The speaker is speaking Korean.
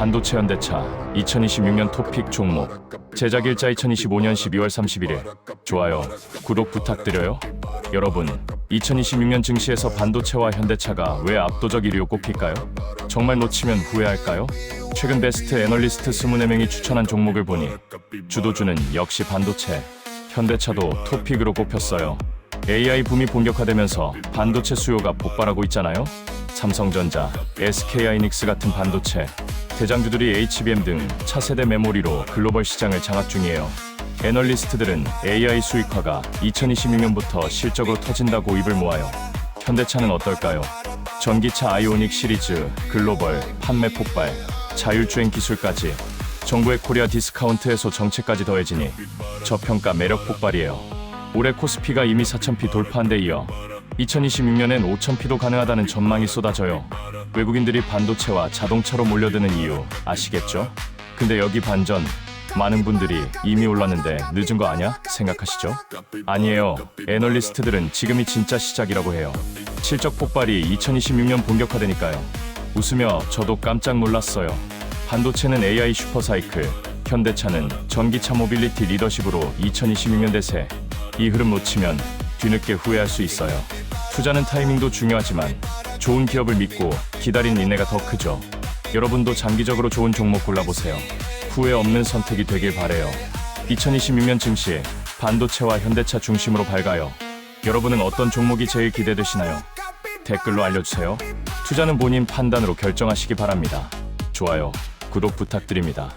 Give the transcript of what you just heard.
반도체 현대차 2026년 토픽 종목. 제작 일자 2025년 12월 31일 좋아요 구독 부탁드려요. 여러분 2026년 증시에서 반도체와 현대차가 왜 압도적 1위로 꼽힐까요? 정말 놓치면 후회할까요? 최근 베스트 애널리스트 24명이 추천한 종목을 보니 주도주는 역시 반도체. 현대차도 토픽으로 꼽혔어요. AI 붐이 본격화되면서 반도체 수요가 폭발하고 있잖아요. 삼성전자, SK하이닉스 같은 반도체 대장주들이 HBM 등 차세대 메모리로 글로벌 시장을 장악 중이에요. 애널리스트들은 AI 수익화가 2026년부터 실적으로 터진다고 입을 모아요. 현대차는 어떨까요? 전기차 아이오닉 시리즈, 글로벌, 판매 폭발, 자율주행 기술까지 정부의 코리아 디스카운트 해소 정책까지 더해지니 저평가 매력 폭발이에요. 올해 코스피가 이미 4,000피 돌파한 데 이어 2026년엔 5,000피도 가능하다는 전망이 쏟아져요. 외국인들이 반도체와 자동차로 몰려드는 이유 아시겠죠? 근데 여기 반전 많은 분들이 이미 올랐는데 늦은 거 아냐 생각하시죠? 아니에요. 애널리스트들은 지금이 진짜 시작이라고 해요. 실적 폭발이 2026년 본격화되니까요. 웃으며 저도 깜짝 놀랐어요. 반도체는 AI 슈퍼사이클, 현대차는 전기차 모빌리티 리더십으로 2026년 대세. 이 흐름 놓치면 뒤늦게 후회할 수 있어요. 투자는 타이밍도 중요하지만 좋은 기업을 믿고 기다린 인내가 더 크죠. 여러분도 장기적으로 좋은 종목 골라보세요. 후회 없는 선택이 되길 바래요. 2026년 증시 반도체와 현대차 중심으로 밝아요. 여러분은 어떤 종목이 제일 기대되시나요? 댓글로 알려주세요. 투자는 본인 판단으로 결정하시기 바랍니다. 좋아요, 구독 부탁드립니다.